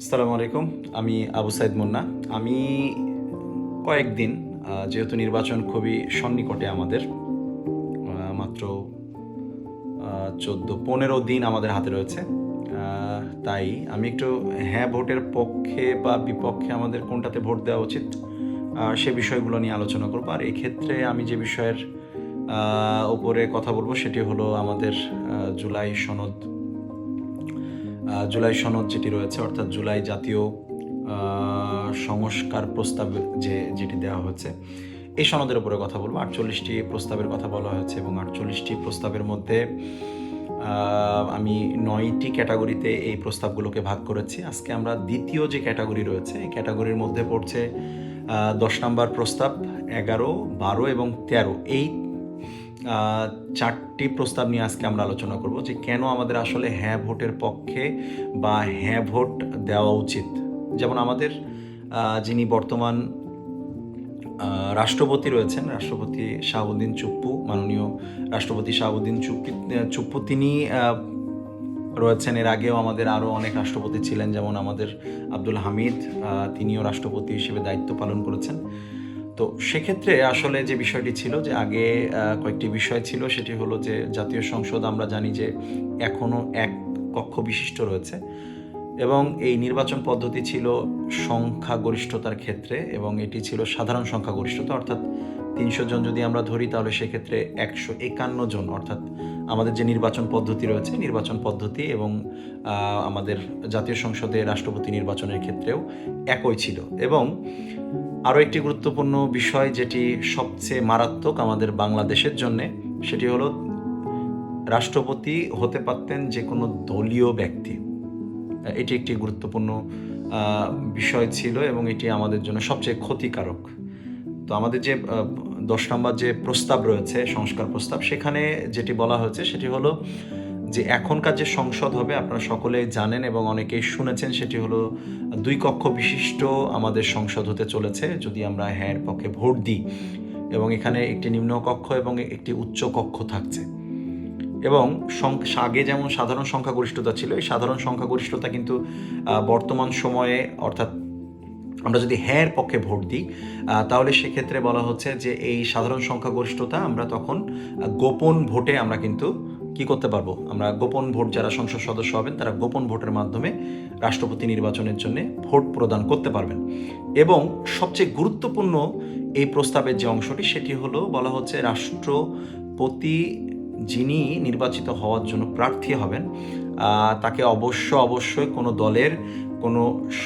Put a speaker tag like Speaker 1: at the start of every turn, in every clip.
Speaker 1: আসসালামু আলাইকুম, আমি আবু সাইদ মুন্না। আমি কয়েকদিন যেহেতু নির্বাচন খুবই সন্নিকটে আমাদের মাত্র চোদ্দ, পনেরো দিন আমাদের হাতে রয়েছে। তাই আমি একটু হ্যাঁ ভোটের পক্ষে বা বিপক্ষে আমাদের কোনটাতে ভোট দেওয়া উচিত সে বিষয়গুলো নিয়ে আলোচনা করব। আর এই ক্ষেত্রে আমি যে বিষয়ের উপরে কথা বলব সেটি হলো আমাদের জুলাই সনদ জুলাই সনদ যেটি রয়েছে, অর্থাৎ জুলাই জাতীয় সংস্কার প্রস্তাব যে, যেটি দেওয়া হচ্ছে, এই সনদের উপরে কথা বলব। আটচল্লিশটি প্রস্তাবের কথা বলা হয়েছে এবং আটচল্লিশটি প্রস্তাবের মধ্যে আমি নয়টি ক্যাটাগরিতে এই প্রস্তাবগুলোকে ভাগ করেছি। আজকে আমরা দ্বিতীয় যে ক্যাটাগরি রয়েছে, এই ক্যাটাগরির মধ্যে পড়ছে দশ নম্বর প্রস্তাব, এগারো, বারো এবং তেরো। এই চারটি প্রস্তাব নিয়ে আজকে আমরা আলোচনা করব যে কেন আমাদের আসলে হ্যাঁ ভোটের পক্ষে বা হ্যাঁ ভোট দেওয়া উচিত। যেমন আমাদের যিনি বর্তমান রাষ্ট্রপতি রয়েছেন, রাষ্ট্রপতি শাহাবুদ্দিন চুপ্পু, মাননীয় রাষ্ট্রপতি শাহাবুদ্দিন চুপ্পি চুপ্পু, তিনি রয়েছেন। এর আগেও আমাদের আরও অনেক রাষ্ট্রপতি ছিলেন, যেমন আমাদের আব্দুল হামিদ তিনিও রাষ্ট্রপতি হিসেবে দায়িত্ব পালন করেছেন। তো সেক্ষেত্রে আসলে যে বিষয়টি ছিল যে আগে কয়েকটি বিষয় ছিল, সেটি হলো যে জাতীয় সংসদ আমরা জানি যে এখনও এক কক্ষ বিশিষ্ট রয়েছে এবং এই নির্বাচন পদ্ধতি ছিল সংখ্যাগরিষ্ঠতার ক্ষেত্রে এবং এটি ছিল সাধারণ সংখ্যাগরিষ্ঠতা, অর্থাৎ তিনশো জন যদি আমরা ধরি তাহলে সেক্ষেত্রে একশো একান্ন জন, অর্থাৎ আমাদের যে নির্বাচন পদ্ধতি রয়েছে, নির্বাচন পদ্ধতি এবং আমাদের জাতীয় সংসদে রাষ্ট্রপতি নির্বাচনের ক্ষেত্রেও একই ছিল এবং আরও একটি গুরুত্বপূর্ণ বিষয় যেটি সবচেয়ে মারাত্মক আমাদের বাংলাদেশের জন্যে, সেটি হলো রাষ্ট্রপতি হতে পারতেন যে কোনো দলীয় ব্যক্তি। এটি একটি গুরুত্বপূর্ণ বিষয় ছিল এবং এটি আমাদের জন্য সবচেয়ে ক্ষতিকারক। তো আমাদের যে দশ নম্বর যে প্রস্তাব রয়েছে, সংস্কার প্রস্তাব, সেখানে যেটি বলা হয়েছে সেটি হলো যে এখনকার যে সংসদ হবে, আপনারা সকলে জানেন এবং অনেকেই শুনেছেন, সেটি হলো দুই কক্ষ বিশিষ্ট আমাদের সংসদ হতে চলেছে, যদি আমরা হ্যাঁ পক্ষে ভোট দিই। এবং এখানে একটি নিম্ন কক্ষ এবং একটি উচ্চ কক্ষ থাকছে। এবং আগে যেমন সাধারণ সংখ্যাগরিষ্ঠতা ছিল, এই সাধারণ সংখ্যাগরিষ্ঠতা কিন্তু বর্তমান সময়ে, অর্থাৎ আমরা যদি হ্যাঁ পক্ষে ভোট দিই তাহলে সেক্ষেত্রে বলা হচ্ছে যে এই সাধারণ সংখ্যাগরিষ্ঠতা আমরা তখন গোপন ভোটে আমরা কিন্তু কি করতে পারব? আমরা গোপন ভোট যারা সংসদ সদস্য হবেন, তারা গোপন ভোটের মাধ্যমে রাষ্ট্রপতি নির্বাচনের জন্য ভোট প্রদান করতে পারবেন। এবং সবচেয়ে গুরুত্বপূর্ণ এই প্রস্তাবের যে অংশটি, সেটি হলো বলা হচ্ছে রাষ্ট্রপতি যিনি নির্বাচিত হওয়ার জন্য প্রার্থী হবেন তাকে অবশ্য অবশ্যই কোনো দলের, কোনো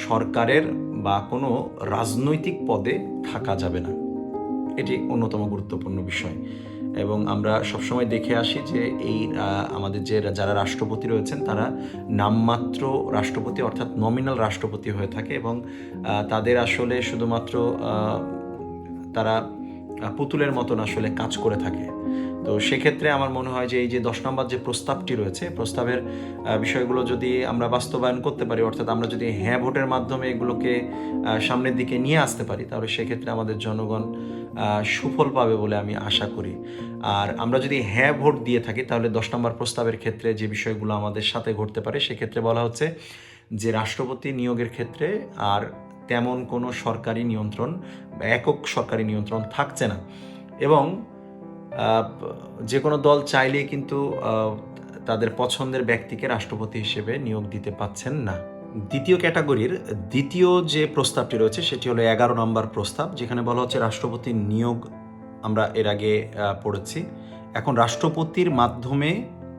Speaker 1: সরকারের বা কোনো রাজনৈতিক পদে থাকা যাবে না। এটি অন্যতম গুরুত্বপূর্ণ বিষয়। এবং আমরা সবসময় দেখে আসি যে এই আমাদের যে যারা রাষ্ট্রপতি রয়েছেন, তারা নামমাত্র রাষ্ট্রপতি অর্থাৎ নমিনাল রাষ্ট্রপতি হয়ে থাকে এবং তাদের আসলে শুধুমাত্র তারা পুতুলের মতন আসলে কাজ করে থাকে। তো সেক্ষেত্রে আমার মনে হয় যে এই যে দশ নম্বর যে প্রস্তাবটি রয়েছে, প্রস্তাবের বিষয়গুলো যদি আমরা বাস্তবায়ন করতে পারি, অর্থাৎ আমরা যদি হ্যাঁ ভোটের মাধ্যমে এগুলোকে সামনের দিকে নিয়ে আসতে পারি, তাহলে সেক্ষেত্রে আমাদের জনগণ সুফল পাবে বলে আমি আশা করি। আর আমরা যদি হ্যাঁ ভোট দিয়ে থাকি, তাহলে দশ নম্বর প্রস্তাবের ক্ষেত্রে যে বিষয়গুলো আমাদের সাথে ঘটতে পারে, সেক্ষেত্রে বলা হচ্ছে যে রাষ্ট্রপতি নিয়োগের ক্ষেত্রে আর তেমন কোনো সরকারি নিয়ন্ত্রণ, একক সরকারি নিয়ন্ত্রণ থাকছে না। এবং যে কোনো দল চাইলেই কিন্তু তাদের পছন্দের ব্যক্তিকে রাষ্ট্রপতি হিসেবে নিয়োগ দিতে পাচ্ছেন না। দ্বিতীয় ক্যাটাগরির, দ্বিতীয় যে প্রস্তাবটি রয়েছে, সেটি হলো এগারো নম্বর প্রস্তাব, যেখানে বলা হচ্ছে রাষ্ট্রপতির নিয়োগ আমরা এর আগে পড়েছি। এখন রাষ্ট্রপতির মাধ্যমে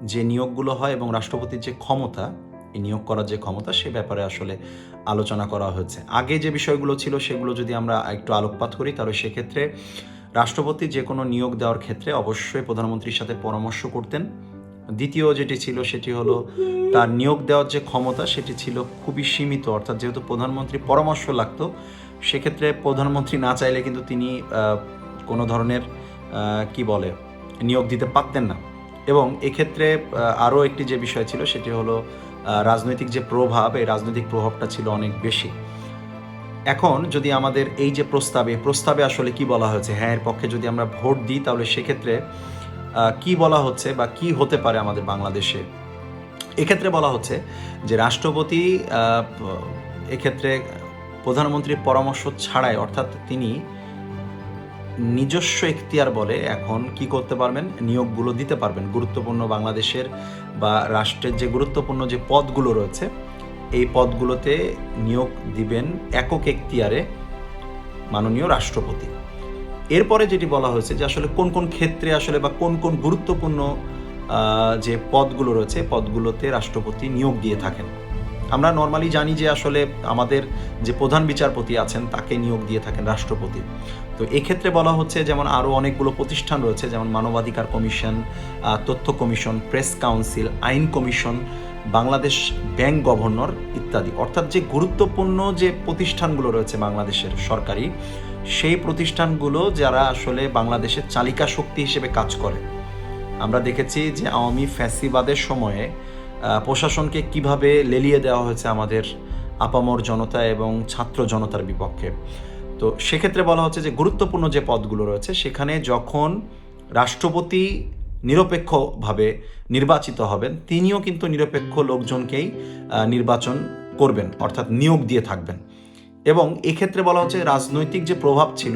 Speaker 1: যে নিয়োগগুলো হয় এবং রাষ্ট্রপতির যে ক্ষমতা নিয়োগ করার যে ক্ষমতা, সে ব্যাপারে আসলে আলোচনা করা হয়েছে। আগে যে বিষয়গুলো ছিল, সেগুলো যদি আমরা একটু আলোকপাত করি, তাহলে সেক্ষেত্রে রাষ্ট্রপতি যে কোনো নিয়োগ দেওয়ার ক্ষেত্রে অবশ্যই প্রধানমন্ত্রীর সাথে পরামর্শ করতেন। দ্বিতীয় যেটি ছিল, সেটি হলো তার নিয়োগ দেওয়ার যে ক্ষমতা, সেটি ছিল খুবই সীমিত। অর্থাৎ যেহেতু প্রধানমন্ত্রী পরামর্শ লাগতো, সেক্ষেত্রে প্রধানমন্ত্রী না চাইলে কিন্তু তিনি কোনো ধরনের কি বলে, নিয়োগ দিতে পারতেন না। এবং এক্ষেত্রে আরও একটি যে বিষয় ছিল, সেটি হলো রাজনৈতিক যে প্রভাব, এই রাজনৈতিক প্রভাবটা ছিল অনেক বেশি। এখন যদি আমাদের এই যে প্রস্তাবে প্রস্তাবে আসলে কি বলা হয়েছে? হ্যাঁ এর পক্ষে যদি আমরা ভোট দিই, তাহলে সেক্ষেত্রে কি বলা হচ্ছে বা কি হতে পারে আমাদের বাংলাদেশে? এক্ষেত্রে বলা হচ্ছে যে রাষ্ট্রপতি এক্ষেত্রে প্রধানমন্ত্রীর পরামর্শ ছাড়াই, অর্থাৎ তিনি নিজস্ব এখতিয়ার বলে এখন কি করতে পারবেন? নিয়োগগুলো দিতে পারবেন। গুরুত্বপূর্ণ বাংলাদেশের বা রাষ্ট্রের যে গুরুত্বপূর্ণ যে পদগুলো রয়েছে, এই পদগুলোতে নিয়োগ দিবেন একক এখতিয়ারে মাননীয় রাষ্ট্রপতি। এরপরে যেটি বলা হয়েছে যে আসলে কোন কোন ক্ষেত্রে আসলে বা কোন কোন গুরুত্বপূর্ণ যে পদগুলো রয়েছে, পদগুলোতে রাষ্ট্রপতি নিয়োগ দিয়ে থাকেন। আমরা নর্মালি জানি যে আসলে আমাদের যে প্রধান বিচারপতি আছেন, তাকে নিয়োগ দিয়ে থাকেন রাষ্ট্রপতি। তো এক্ষেত্রে বলা হচ্ছে যেমন আরও অনেকগুলো প্রতিষ্ঠান রয়েছে, যেমন মানবাধিকার কমিশন তথ্য কমিশন, প্রেস কাউন্সিল, আইন কমিশন, বাংলাদেশ ব্যাংক গভর্নর ইত্যাদি। অর্থাৎ যে গুরুত্বপূর্ণ যে প্রতিষ্ঠানগুলো রয়েছে বাংলাদেশের সরকারি, সেই প্রতিষ্ঠানগুলো যারা আসলে বাংলাদেশের চালিকা শক্তি হিসেবে কাজ করে। আমরা দেখেছি যে আওয়ামী ফ্যাসিবাদের সময়ে প্রশাসনকে কীভাবে লেলিয়ে দেওয়া হয়েছে আমাদের আপামর জনতা এবং ছাত্র জনতার বিপক্ষে? তো সেক্ষেত্রে বলা হচ্ছে যে গুরুত্বপূর্ণ যে পদগুলো রয়েছে, সেখানে যখন রাষ্ট্রপতি নিরপেক্ষভাবে নির্বাচিত হবেন, তিনিও কিন্তু নিরপেক্ষ লোকজনকেই নির্বাচন করবেন, অর্থাৎ নিয়োগ দিয়ে থাকবেন। এবং এক্ষেত্রে বলা হচ্ছে রাজনৈতিক যে প্রভাব ছিল,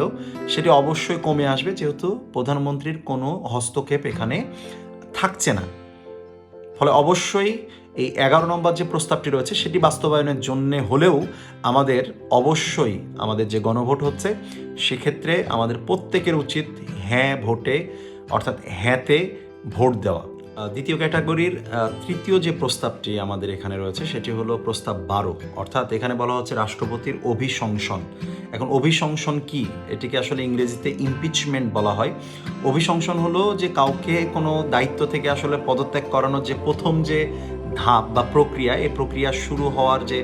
Speaker 1: সেটি অবশ্যই কমে আসবে, যেহেতু প্রধানমন্ত্রীর কোনো হস্তক্ষেপ এখানে থাকছে না। ফলে অবশ্যই এই এগারো নম্বর যে প্রস্তাবটি রয়েছে, সেটি বাস্তবায়নের জন্য হলেও আমাদের অবশ্যই আমাদের যে গণভোট হচ্ছে, সেক্ষেত্রে আমাদের প্রত্যেকের উচিত হ্যাঁ ভোটে, অর্থাৎ হ্যাঁতে ভোট দেওয়া। দ্বিতীয় ক্যাটাগরির তৃতীয় যে প্রস্তাবটি আমাদের এখানে রয়েছে সেটি হলো প্রস্তাব বারো অর্থাৎ এখানে বলা হচ্ছে রাষ্ট্রপতির অভিশংসন। এখন অভিশংসন কি? এটিকে আসলে ইংরেজিতে ইমপিচমেন্ট বলা হয়। অভিশংসন হলো যে কাউকে কোনো দায়িত্ব থেকে আসলে পদত্যাগ করানোর যে প্রথম যে ধাপ বা প্রক্রিয়া, এই প্রক্রিয়া শুরু হওয়ার যে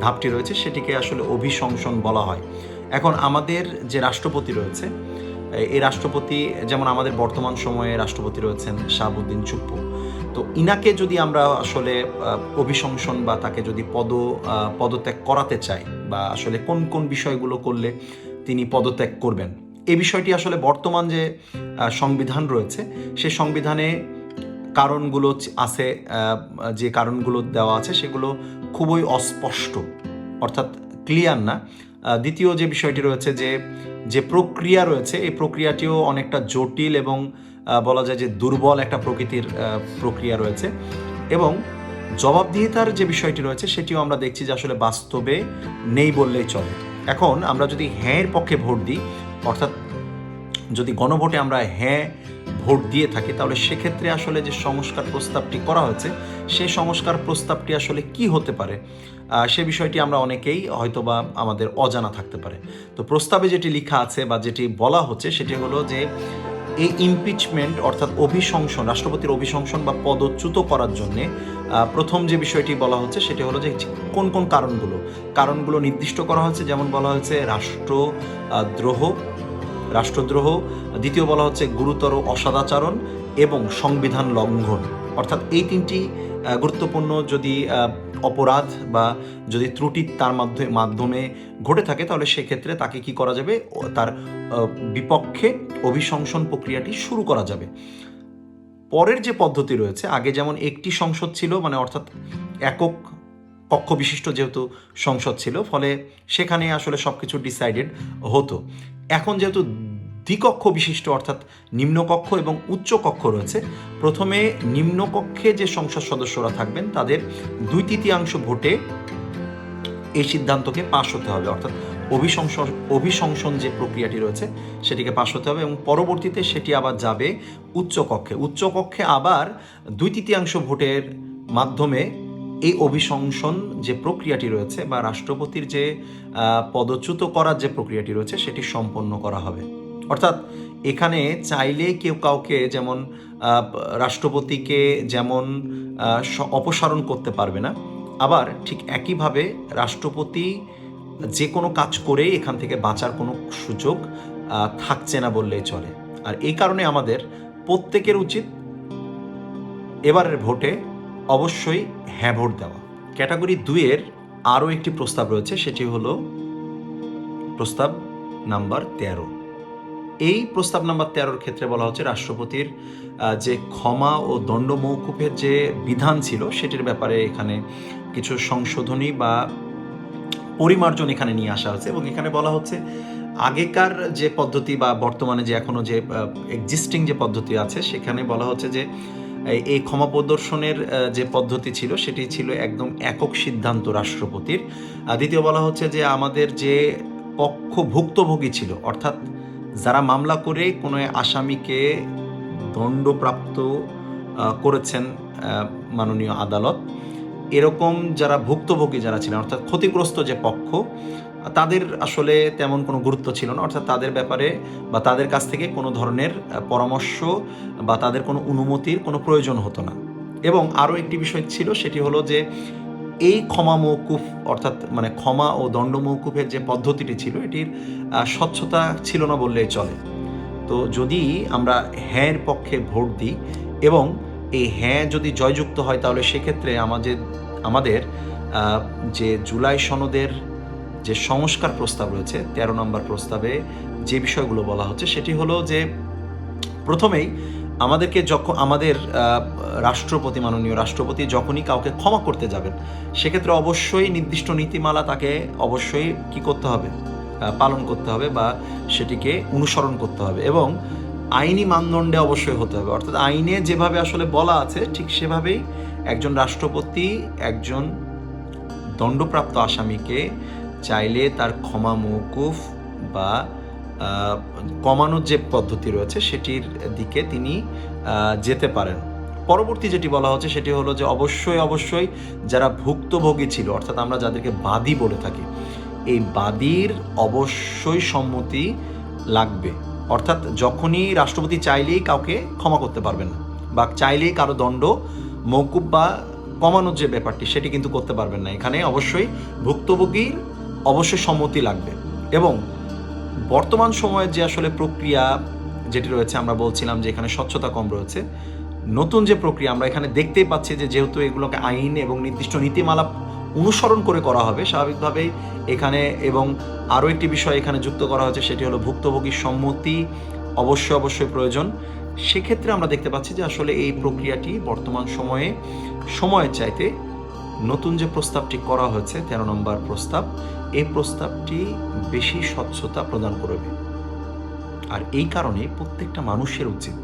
Speaker 1: ধাপটি রয়েছে সেটিকে আসলে অভিশংসন বলা হয়। এখন আমাদের যে রাষ্ট্রপতি রয়েছে এই রাষ্ট্রপতি, যেমন আমাদের বর্তমান সময়ে রাষ্ট্রপতি রয়েছেন শাহাবুদ্দিন চুপ্পু। তো ইনাকে যদি আমরা আসলে অভিশংসন বা তাকে যদি পদ পদত্যাগ করাতে চাই বা আসলে কোন কোন বিষয়গুলো করলে তিনি পদত্যাগ করবেন, এ বিষয়টি আসলে বর্তমান যে সংবিধান রয়েছে, সে সংবিধানে কারণগুলো আছে যে কারণগুলো দেওয়া আছে সেগুলো খুবই অস্পষ্ট, অর্থাৎ ক্লিয়ার না। দ্বিতীয় যে বিষয়টি রয়েছে যে যে প্রক্রিয়া রয়েছে, এই প্রক্রিয়াটিও অনেকটা জটিল এবং বলা যায় যে দুর্বল একটা প্রকৃতির প্রক্রিয়া রয়েছে। এবং জবাবদিহিতার যে বিষয়টি রয়েছে, সেটিও আমরা দেখছি যে আসলে বাস্তবে নেই বললেই চলে। এখন আমরা যদি হ্যাঁ এর পক্ষে ভোট দিই, অর্থাৎ যদি গণভোটে আমরা হ্যাঁ ভোট দিয়ে থাকি, তাহলে সেক্ষেত্রে আসলে যে সংস্কার প্রস্তাবটি করা হয়েছে সেই সংস্কার প্রস্তাবটি আসলে কি হতে পারে? সে বিষয়টি আমরা অনেকেই হয়তোবা আমাদের অজানা থাকতে পারে। তো প্রস্তাবে যেটি লেখা আছে বা যেটি বলা হচ্ছে, সেটি হলো যে এই ইমপিচমেন্ট অর্থাৎ অভিশংসন, রাষ্ট্রপতির অভিশংসন বা পদচ্যুত করার জন্যে প্রথম যে বিষয়টি বলা হচ্ছে, সেটি হলো যে কোন কোন কারণগুলো? কারণগুলো নির্দিষ্ট করা হচ্ছে যেমন বলা হয়েছে রাষ্ট্র দ্রোহ রাষ্ট্রদ্রোহ, দ্বিতীয় বলা হচ্ছে গুরুতর অসদাচরণ এবং সংবিধান লঙ্ঘন। অর্থাৎ এই তিনটি গুরুত্বপূর্ণ যদি অপরাধ বা যদি ত্রুটি তার মাধ্যমে মাধ্যমে ঘটে থাকে, তাহলে সেক্ষেত্রে তাকে কি করা যাবে? তার বিপক্ষে অভিশংসন প্রক্রিয়াটি শুরু করা যাবে। পরের যে পদ্ধতি রয়েছে, আগে যেমন একটি সংসদ ছিল মানে অর্থাৎ একক কক্ষ বিশিষ্ট যেহেতু সংসদ ছিল, ফলে সেখানে আসলে সব কিছু ডিসাইডেড হতো। এখন যেহেতু দ্বিকক্ষ বিশিষ্ট, অর্থাৎ নিম্নকক্ষ এবং উচ্চ কক্ষ রয়েছে, প্রথমে নিম্নকক্ষে যে সংসদ সদস্যরা থাকবেন, তাদের দুই তৃতীয়াংশ ভোটে এই সিদ্ধান্তকে পাশ হতে হবে। অর্থাৎ অভিশংসন অভিশংসন যে প্রক্রিয়াটি রয়েছে, সেটিকে পাশ হতে হবে এবং পরবর্তীতে সেটি আবার যাবে উচ্চকক্ষে। উচ্চকক্ষে আবার দুই তৃতীয়াংশ ভোটের মাধ্যমে এই অভিশংসন যে প্রক্রিয়াটি রয়েছে বা রাষ্ট্রপতির যে পদচ্যুত করার যে প্রক্রিয়াটি রয়েছে সেটি সম্পন্ন করা হবে। অর্থাৎ এখানে চাইলে কেউ কাউকে যেমন রাষ্ট্রপতিকে যেমন অপসারণ করতে পারবে না, আবার ঠিক একইভাবে রাষ্ট্রপতি যে কোনো কাজ করে এখান থেকে বাঁচার কোনো সুযোগ থাকছে না বললেই চলে। আর এই কারণে আমাদের প্রত্যেকের উচিত এবারের ভোটে অবশ্যই হ্যাঁ ভোট দেওয়া। ক্যাটাগরি দুইয়ের আরও একটি প্রস্তাব রয়েছে, সেটি হলো প্রস্তাব নাম্বার তেরো। এই প্রস্তাব নাম্বার তেরোর ক্ষেত্রে বলা হচ্ছে রাষ্ট্রপতির যে ক্ষমা ও দণ্ড মৌকুফের যে বিধান ছিল, সেটির ব্যাপারে এখানে কিছু সংশোধনী বা পরিমার্জন এখানে নিয়ে আসা হয়েছে এবং এখানে বলা হচ্ছে আগেকার যে পদ্ধতি বা বর্তমানে যে এখনও যে এক্সিস্টিং যে পদ্ধতি আছে, সেখানে বলা হচ্ছে যে এই- ক্ষমা প্রদর্শনের যে পদ্ধতি ছিল, সেটি ছিল একদম একক সিদ্ধান্ত রাষ্ট্রপতির। দ্বিতীয় বলা হচ্ছে যে আমাদের যে পক্ষ ভুক্তভোগী ছিল, অর্থাৎ যারা মামলা করে কোনো আসামিকে দণ্ডপ্রাপ্ত করেছেন মাননীয় আদালত, এরকম যারা ভুক্তভোগী যারা ছিলেন, অর্থাৎ ক্ষতিগ্রস্ত যে পক্ষ তাদের আসলে তেমন কোনো গুরুত্ব ছিল না, অর্থাৎ তাদের ব্যাপারে বা তাদের কাছ থেকে কোনো ধরনের পরামর্শ বা তাদের কোনো অনুমতির কোনো প্রয়োজন হতো না। এবং আরও একটি বিষয় ছিল, সেটি হলো যে এই ক্ষমা মৌকুফ অর্থাৎ মানে ক্ষমা ও দণ্ড মৌকুফের যে পদ্ধতিটি ছিল, এটির স্বচ্ছতা ছিল না বললেই চলে। তো যদি আমরা হ্যাঁর পক্ষে ভোট দিই এবং এই হ্যাঁ যদি জয়যুক্ত হয়, তাহলে সেক্ষেত্রে আমাদের আমাদের যে জুলাই সনদের যে সংস্কার প্রস্তাব রয়েছে, তেরো নম্বর প্রস্তাবে যে বিষয়গুলো বলা হচ্ছে, সেটি হলো যে প্রথমেই আমাদেরকে যখন, আমাদের রাষ্ট্রপতি, মাননীয় রাষ্ট্রপতি যখনই কাউকে ক্ষমা করতে যাবেন, সেক্ষেত্রে অবশ্যই নির্দিষ্ট নীতিমালা তাকে অবশ্যই কি করতে হবে? পালন করতে হবে বা সেটিকে অনুসরণ করতে হবে এবং আইনি মানদণ্ডে অবশ্যই হতে হবে। অর্থাৎ আইনে যেভাবে আসলে বলা আছে, ঠিক সেভাবেই একজন রাষ্ট্রপতি, একজন দণ্ডপ্রাপ্ত আসামিকে চাইলে তার ক্ষমা মৌকুফ বা কমানোর যে পদ্ধতি রয়েছে সেটির দিকে তিনি যেতে পারেন। পরবর্তী যেটি বলা হচ্ছে সেটি হলো যে অবশ্যই অবশ্যই যারা ভুক্তভোগী ছিল, অর্থাৎ আমরা যাদেরকে বাদী বলে থাকি, এই বাদীর অবশ্যই সম্মতি লাগবে। অর্থাৎ যখনই রাষ্ট্রপতি চাইলেই কাউকে ক্ষমা করতে পারবেন না বা চাইলেই কারও দণ্ড মৌকুব বা কমানোর যে ব্যাপারটি সেটি কিন্তু করতে পারবেন না। এখানে অবশ্যই ভুক্তভোগীর অবশ্যই সম্মতি লাগবে। এবং বর্তমান সময়ের যে আসলে প্রক্রিয়া যেটি রয়েছে, আমরা বলছিলাম যে এখানে স্বচ্ছতা কম রয়েছে। নতুন যে প্রক্রিয়া, আমরা এখানে দেখতেই পাচ্ছি যে যেহেতু এগুলোকে আইন এবং নির্দিষ্ট নীতিমালা অনুসরণ করে করা হবে, স্বাভাবিকভাবেই এখানে এবং আরও একটি বিষয় এখানে যুক্ত করা হয়েছে, সেটি হলো ভুক্তভোগীর সম্মতি অবশ্যই অবশ্যই প্রয়োজন। সেক্ষেত্রে আমরা দেখতে পাচ্ছি যে আসলে এই প্রক্রিয়াটি বর্তমান সময়ে, সময়ের চাইতে নতুন যে প্রস্তাবটি করা হয়েছে, তেরো নম্বর প্রস্তাব, এই প্রস্তাবটি বেশি স্বচ্ছতা প্রদান করবে। আর এই কারণে প্রত্যেকটা মানুষের উচিত,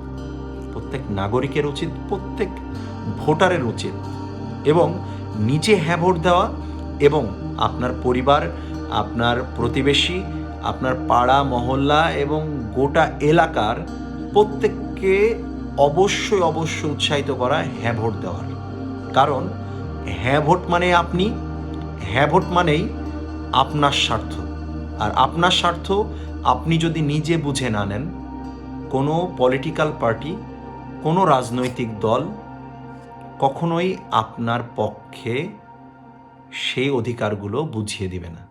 Speaker 1: প্রত্যেক নাগরিকের উচিত, প্রত্যেক ভোটারের উচিত এবং নিজে হ্যাঁ ভোট দেওয়া এবং আপনার পরিবার, আপনার প্রতিবেশী, আপনার পাড়া, মহল্লা এবং গোটা এলাকার প্রত্যেককে অবশ্যই অবশ্যই উৎসাহিত করা হ্যাঁ ভোট দেওয়ার। কারণ হ্যাঁ ভোট মানে আপনি হ্যাঁ ভোট মানেই আপনার স্বার্থ। আর আপনার স্বার্থ আপনি যদি নিজে বুঝে না নেন, কোনো পলিটিক্যাল পার্টি কোনো রাজনৈতিক দল কখনোই আপনার পক্ষে সেই অধিকারগুলো বুঝিয়ে দিবে না।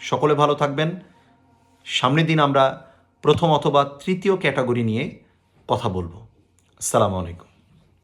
Speaker 1: সকলে ভালো থাকবেন। সামনের দিন আমরা প্রথম অথবা তৃতীয় ক্যাটাগরি নিয়ে কথা বলব। আসসালামু আলাইকুম।